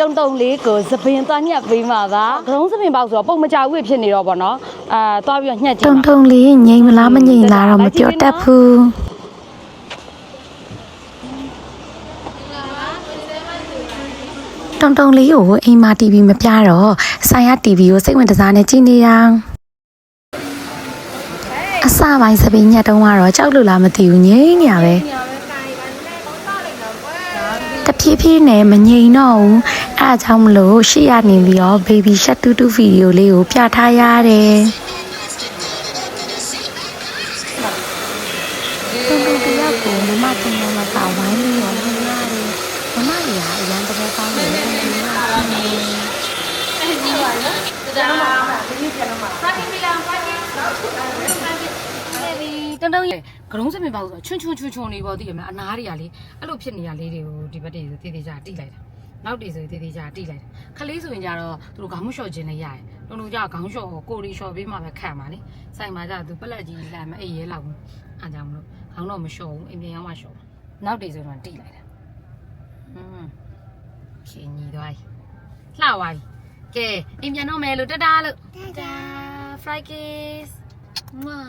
တုံတုံလေးကိုသပင်သွားညက်ပေးမှာပါကရုံးသပင်ပေါက်ဆိုတော့ပုံမကြဘူးဖြစ်နေတော့ဗောနော်အာသွားပြီးတော့ညှက်ကြည့်တုံပါတုံလေးငိမ့်မလားမငိမ့်လားတော့မပြောတတ်ဘူးတုံတုံလေးကိုအိမ်မှာ TV မပြတော့ဆိုင်ရ TV ကိုစိတ်ဝင်တစားနဲ့ကြည့်နေတာအစပိုင်းစပင်းညက်တုံးကတော့ကြောက်လို့လားမသိဘူးငိမ့်နေရပဲတ ဖြည်းဖြည်းနဲ့မငိမ့်တော့ဘူးအဲအကြောင်းမလို့ရှေ့ရနေပြီးတော့ baby shark တူတူဗီဒီယိုလေးကိုပြထားရတယ်တုံတုံတယောက်ကိုမမတင်မမကဝိုင်းပြီးတော့လှမ်းရတယ်မမကြီးကအရန်တဘောကောင်းတယ်တုံတုံကလည်းတုံတုံရဲ့ ကရုံးသပင်ပေါက်ဆိုတော့ချွန်းချွန်းချွန်းချွန်းနေပေါ့သိရမလားအနားတွေကလေအဲ့လိုဖြစ်နေရလေးတွေကိုဒီဘက်တွေဆိုတေးသေးချာတိလိုက်တာနောက်တွေဆိုတေးသေးချာတိလိုက်တာခလေးဆိုရင်ကြတော့သူတို့ခေါင်းလျှော့ခြင်းနဲ့ရတယ်တုံတုံကြခေါင်းလျှော့ကိုရီလျှော့ပေးမှပဲခံပါလေဆိုင်မှာကြသူပလက်ကြီးလာမအေးရဲလောက်ဘူးအားကြောင့်မလို့ခေါင်းတော့မလျှော့ဘူးအင်ပြန်ရောက်မှလျှော့နောက်တွေဆိုတော့တိလိုက်တာอืมခင်ကြီးသွားပြီလှသွားပြီကဲအင်ပြန်တော့မယ်လို့တတားလို့တတာ fry kiss မွာ